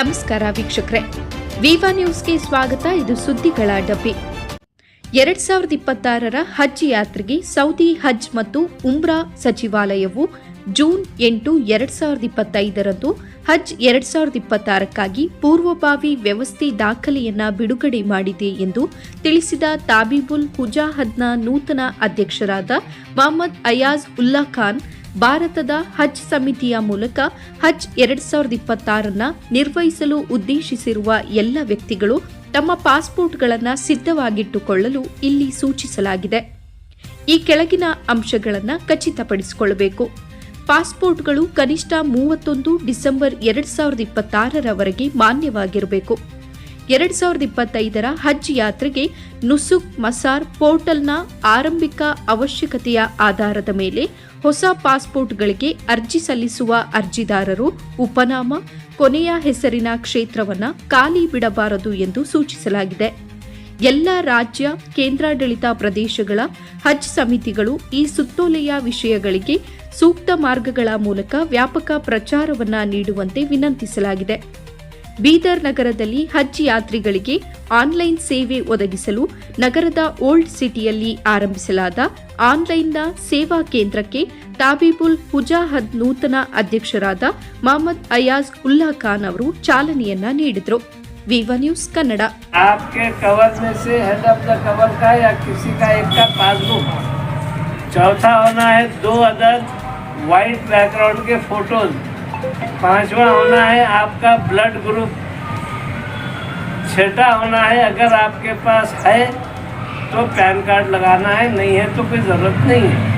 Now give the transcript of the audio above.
ನಮಸ್ಕಾರ ವೀಕ್ಷಕರೇ. ವಿವಾ ನ್ಯೂಸ್ಗೆ ಸ್ವಾಗತ, ಇದು ಸುದ್ದಿಗಳ ಡಬ್ಬಿ. ಎರಡ್ ಸಾವಿರದ ಇಪ್ಪತ್ತಾರರ ಹಜ್ ಯಾತ್ರೆಗೆ ಸೌದಿ ಹಜ್ ಮತ್ತು ಉಮ್ರಾ ಸಚಿವಾಲಯವು ಜೂನ್ ಎಂಟು, ಎರಡ್ ಸಾವಿರದ ಇಪ್ಪತ್ತೈದರಂದು ಹಜ್ ಎರಡ್ ಸಾವಿರದ ಇಪ್ಪತ್ತಾರಕ್ಕಾಗಿ ಪೂರ್ವಭಾವಿ ವ್ಯವಸ್ಥೆ ದಾಖಲೆಯನ್ನ ಬಿಡುಗಡೆ ಮಾಡಿದೆ ಎಂದು ತಿಳಿಸಿದ ತಾಬೀಬುಲ್ ಹುಜಾಹದ್ನ ನೂತನ ಅಧ್ಯಕ್ಷರಾದ ಮೊಹಮ್ಮದ್ ಅಯಾಜ್ ಉಲ್ಲಾ ಖಾನ್, ಭಾರತದ ಹಜ್ ಸಮಿತಿಯ ಮೂಲಕ ಹಜ್ ಎರಡ್ ಸಾವಿರದ ಇಪ್ಪತ್ತಾರನ್ನ ನಿರ್ವಹಿಸಲು ಉದ್ದೇಶಿಸಿರುವ ಎಲ್ಲ ವ್ಯಕ್ತಿಗಳು ತಮ್ಮ ಪಾಸ್ಪೋರ್ಟ್ಗಳನ್ನು ಸಿದ್ಧವಾಗಿಟ್ಟುಕೊಳ್ಳಲು ಇಲ್ಲಿ ಸೂಚಿಸಲಾಗಿದೆ. ಈ ಕೆಳಗಿನ ಅಂಶಗಳನ್ನು ಖಚಿತಪಡಿಸಿಕೊಳ್ಳಬೇಕು. ಪಾಸ್ಪೋರ್ಟ್ಗಳು ಕನಿಷ್ಠ ಮೂವತ್ತೊಂದು ಡಿಸೆಂಬರ್ ಎರಡ್ ಸಾವಿರದ ಇಪ್ಪತ್ತಾರರವರೆಗೆ ಮಾನ್ಯವಾಗಿರಬೇಕು. ಎರಡ್ ಸಾವಿರದ ಇಪ್ಪತ್ತೈದರ ಹಜ್ ಯಾತ್ರೆಗೆ ನುಸುಕ್ ಮಸಾರ್ ಪೋರ್ಟಲ್ನ ಆರಂಭಿಕ ಅವಶ್ಯಕತೆಯ ಆಧಾರದ ಮೇಲೆ ಹೊಸ ಪಾಸ್ಪೋರ್ಟ್ಗಳಿಗೆ ಅರ್ಜಿ ಸಲ್ಲಿಸುವ ಅರ್ಜಿದಾರರು ಉಪನಾಮ, ಕೊನೆಯ ಹೆಸರಿನ ಕ್ಷೇತ್ರವನ್ನು ಖಾಲಿ ಬಿಡಬಾರದು ಎಂದು ಸೂಚಿಸಲಾಗಿದೆ. ಎಲ್ಲ ರಾಜ್ಯ, ಕೇಂದ್ರಾಡಳಿತ ಪ್ರದೇಶಗಳ ಹಜ್ ಸಮಿತಿಗಳು ಈ ಸುತ್ತೋಲೆಯ ವಿಷಯಗಳಿಗೆ ಸೂಕ್ತ ಮಾರ್ಗಗಳ ಮೂಲಕ ವ್ಯಾಪಕ ಪ್ರಚಾರವನ್ನ ನೀಡುವಂತೆ ವಿನಂತಿಸಲಾಗಿದೆ. ಬೀದರ್ ನಗರದಲ್ಲಿ ಹಜ್ ಯಾತ್ರಿಗಳಿಗೆ ಆನ್ಲೈನ್ ಸೇವೆ ಒದಗಿಸಲು ನಗರದ ಓಲ್ಡ್ ಸಿಟಿಯಲ್ಲಿ ಆರಂಭಿಸಲಾದ ಆನ್ಲೈನ್ನ ಸೇವಾ ಕೇಂದ್ರಕ್ಕೆ ತಾಬೀಬುಲ್ ಹುಜಾಹದ್ ನೂತನ ಅಧ್ಯಕ್ಷರಾದ ಮೊಹಮ್ಮದ್ ಅಯಾಜ್ ಉಲ್ಲಾ ಖಾನ್ ಅವರು ಚಾಲನೆಯನ್ನ ನೀಡಿದರು. Viva news Kannada. आपके कवर में से हेड ऑफ़ द कवर का या किसी का एक का पासबुक? चौथा होना है दो अदर वाइट बैकग्राउंड के फ़ोटोज़ पांचवा होना है आपका ब्लड ग्रुप छठा होना है अगर आपके पास है तो पैन कार्ड लगाना है, नहीं है तो कोई ज़रूरत नहीं है।